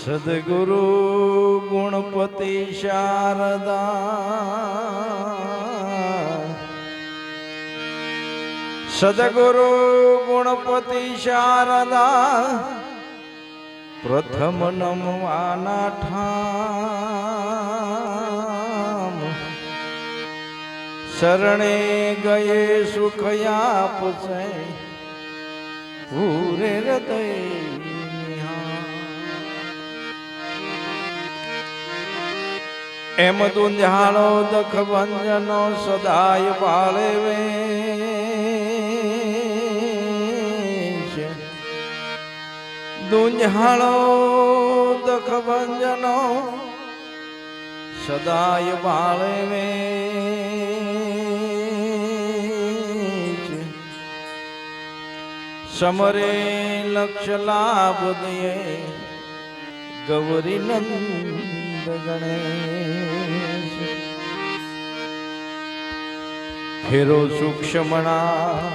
સદગુરુ ગુણપતિ શારદા. સદગુરુ ગુણપતિ શારદા, પ્રથમ નમવાના ઠામ. શરણે ગયે સુખ આપશે પૂરે હૃદય એમ દુંજાળો દખ ભંજનો સદાય બાળે વેશ દુંજાળો દખ ભંજનો સદાય બાળે વેશ સમરે લક્ષ લાભ દે ગૌરી નંદ ગણેશ. ફેરો સૂક્ષ્મણા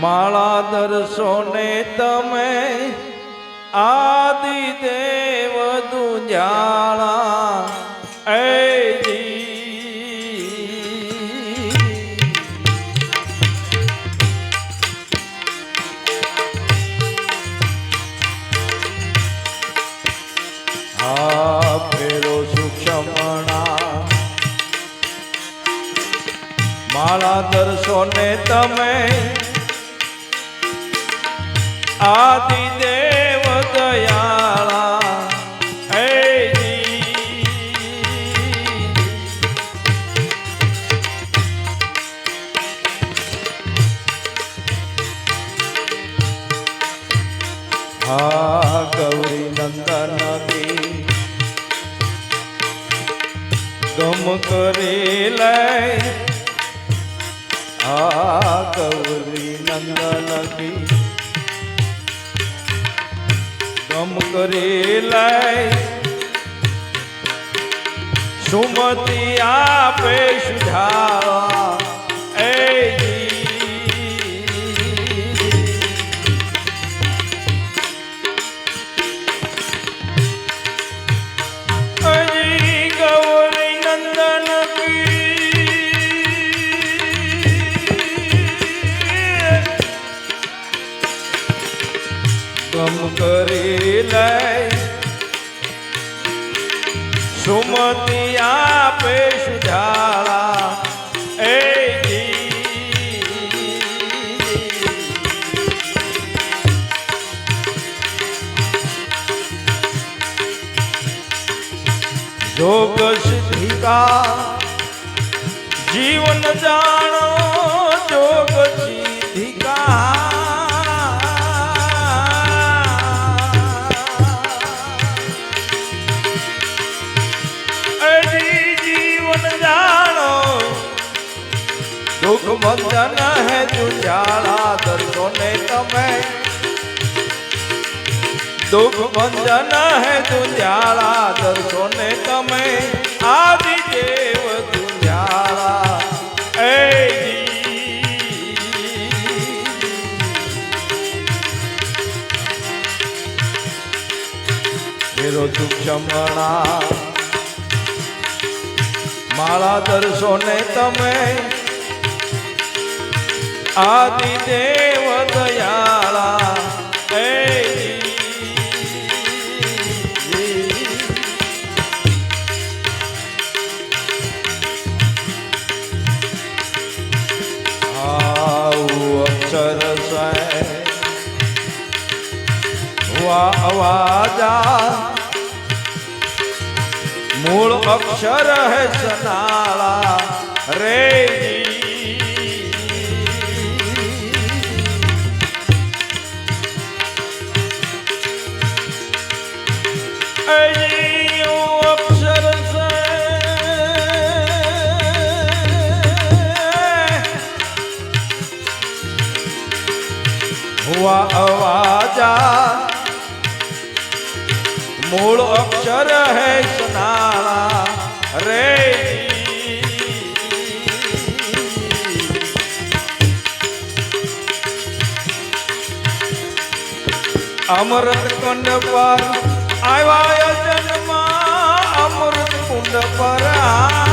માળા દર્શો ને તમે આદિ દેવ દુજાળા. એ માળા દર્શો ને તમે આદિ દેવ દયાળા. હે ગૌરી નંદન કી ગમ કરી લે આ ગૌરી નંદન કી ગમ કરી લઈ. સુમતી આપે સુધારા એ કરી લે સુમતિ આપે સુધારા એ જોગ સિદ્ધિકા જીવન જાણો. દુઃખ બંધન હે જુજાળા દર્શો ને તમે. દુઃખ ભંજન હે તુંજાળા દર્શો ને તમે. આદિ દેવ તુંજાળા એ ફેરો સૂક્ષ્મણા માળા દર્શો ને તમે. આદિ દેવ દયાળા અવાજા મૂળ અક્ષર હે સનાળા રે અક્ષર હુઆ અવાજા. મૂળ અક્ષર હે સુનાળા રે અમૃત કુંડ પર આવ્યા જન્મ, અમૃત કુંડ પર અજી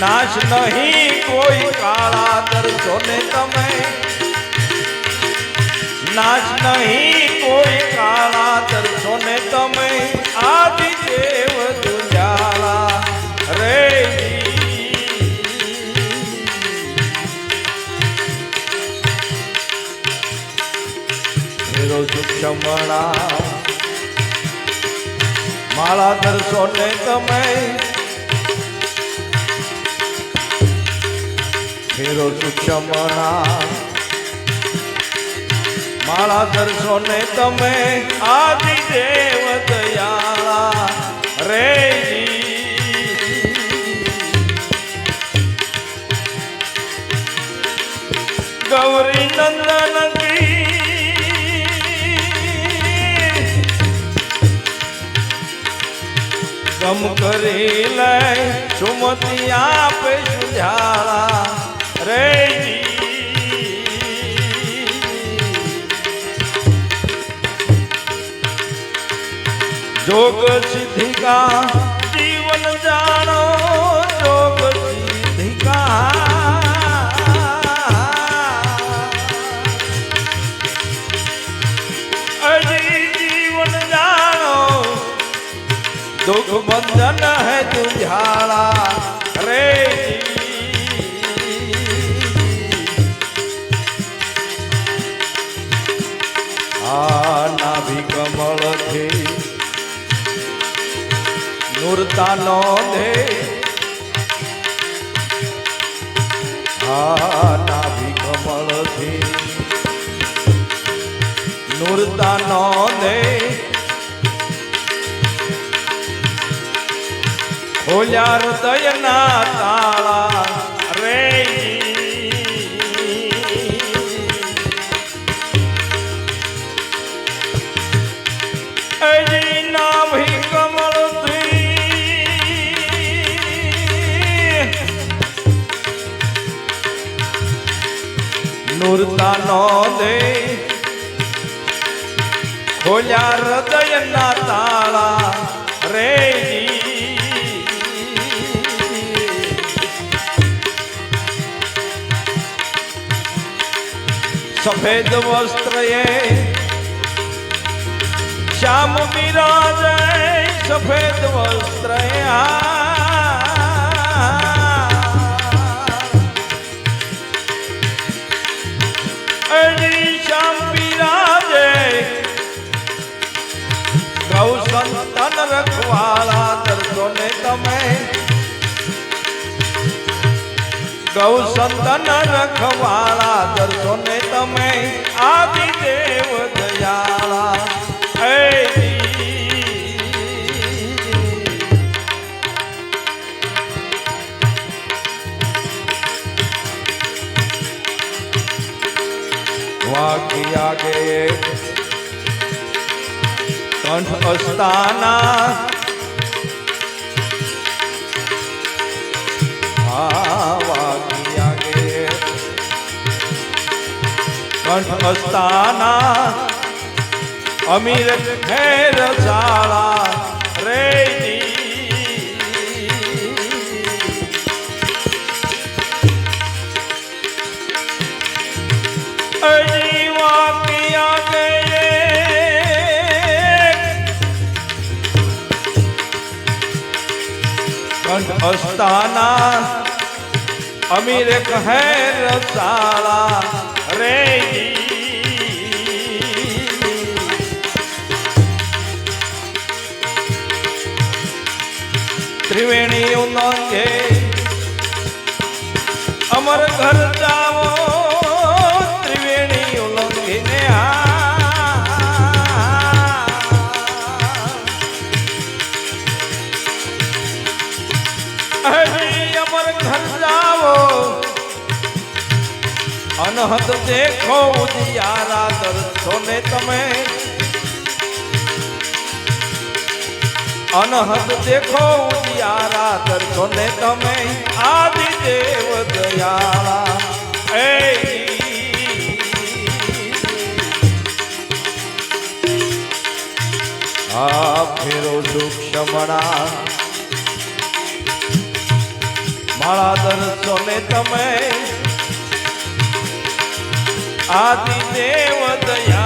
નાશ નહીં, કોઈ કાળા કરશો ને તમે. નાશ નહીં, કોઈ કાળા કરશો ને તમે. આદિ દેવ દુજાળા રે હેરો સુક્ષમણા માળા દર્શો ને તમે. ફેરો સુક્ષમણા મારા દર્શો ને તમે આદિ દેવ દયાળા રે ગૌરી નંદન ગમ કરી લે સુમતી આપે સુજાળા. જોગ સિદ્ધિકા જીવન જાણો જોગ સિદ્ધિકા જીવન જાણો દુઃખ બંધન હે તુઝાળા રે આ નાભી કમળથી નૂરતા નો દે. આ નાભી કમળથી નૂરતા નો દે. ખોલ્યા હૃદયના તાળા નૂરતા નો દે ખોલ્યા હૃદયના તાળા રે સફેદ વસ્ત્ર એ શ્યામ બિરાજે, સફેદ વસ્ત્ર એ ગૌ સંતન રખવાળા દર્શો ને તમે. ગૌ સંતન રખવાળા દર્શો ને તમે. આદિ દેવ દયાળા એ વાગ્યા કંઠ અસ્તાના. કંઠ અસ્તાના. અમીર ખેર ચાળા રે અજી અસ્તાના અમીર કહે રસાળા રે ત્રિવેણી દેખો ઉદિયારા દર્શો ને તમે. અનહદ દેખો ઉજિયારા દર્શો ને તમે. આદિ દેવ દયાળા. એ આ ફેરો સુક્ષમણા માળા દર્શો ને તમે. આદિ દેવ દયાળા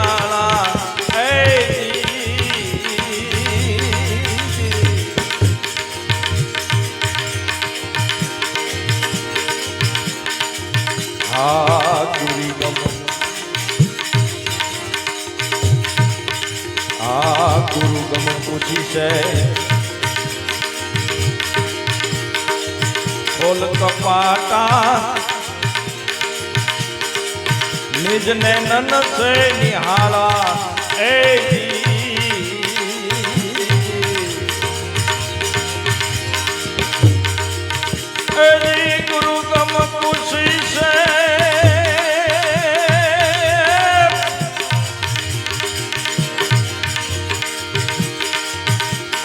નિજ નનસે નિહાળા. એ ગુરુ ગમ ખુશી છે.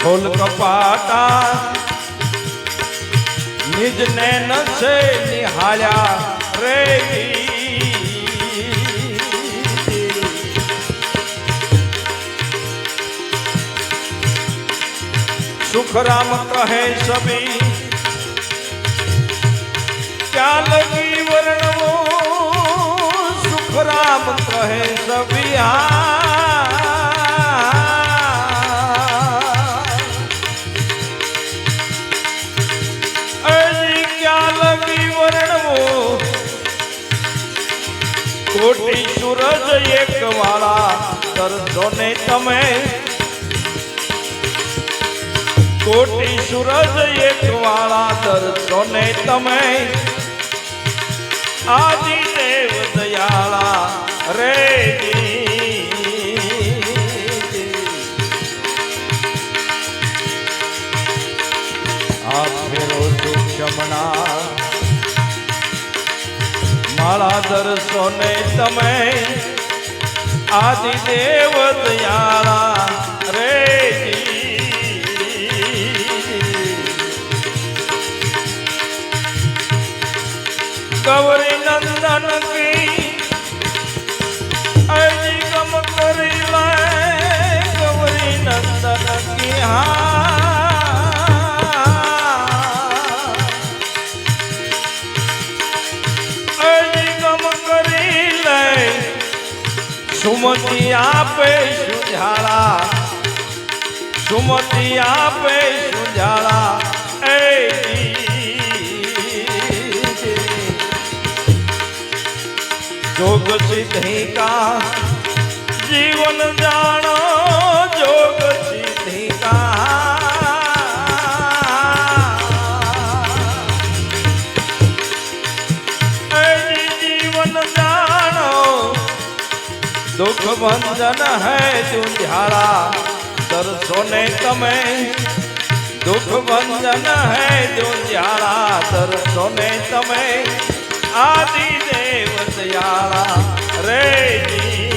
ખોલ કપાટા. નિજ ને નસે નિહાળ્યા. રે સુખરામ કહે સભી. ક્યાં લગી વર્ણવો સુખરામ કહે સભી. ક્યાં લગી કોટી સૂરજ એક વાળા દર્શો ને તમે કોટી સૂરજ એક વાળા દર્શો ને તમે. આદિ દેવ દયાળા રે સૂક્ષ્મણા માળા દર્શો ને તમે. આદિ દેવ દયાળા ગૌરી નંદન કી અજી ગમ કરી લે ગૌરી નંદન કી હા. અજી ગમ કરી લે સુમતિ આપે સુઝાળા સુમતી આપે સુજાળા. જોગ સિદ્ધિ કા જીવન જાણો જોગ સિદ્ધિ કા જીવન જાણો, દુઃખ ભંજન હૈ તુંજાળા દર્શો ને તમે, દુઃખ ભંજન હૈ તુંજાળા દર્શો ને તમે આદિ દેવ દયાળા રે જી.